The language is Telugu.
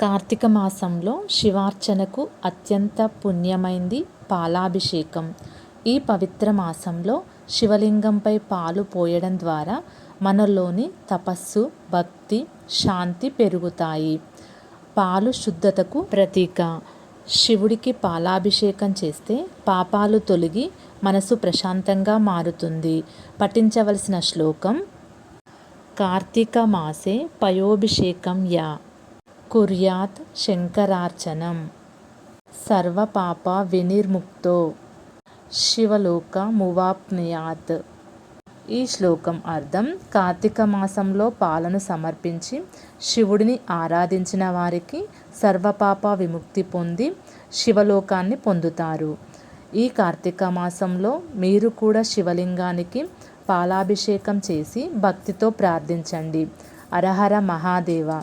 కార్తీక మాసంలో శివార్చనకు అత్యంత పుణ్యమైంది పాలాభిషేకం. ఈ పవిత్ర మాసంలో శివలింగంపై పాలు పోయడం ద్వారా మనలోని తపస్సు భక్తి శాంతి పెరుగుతాయి. పాలు శుద్ధతకు ప్రతీక. శివుడికి పాలాభిషేకం చేస్తే పాపాలు తొలగి మనసు ప్రశాంతంగా మారుతుంది. పఠించవలసిన శ్లోకం కార్తీక మాసే పయోభిషేకం యా. కుర్యాత్ శంకరార్చనం. సర్వపాప వినిర్ముక్తో. శివలోక మువాప్నుయాత్. ఈ శ్లోకం అర్థం కార్తీక మాసంలో పాలను సమర్పించి శివుడిని ఆరాధించిన వారికి సర్వపాప విముక్తి పొంది శివలోకాన్ని పొందుతారు. ఈ కార్తీక మాసంలో మీరు కూడా శివలింగానికి పాలాభిషేకం చేసి భక్తితో ప్రార్థించండి. అరహర మహాదేవ.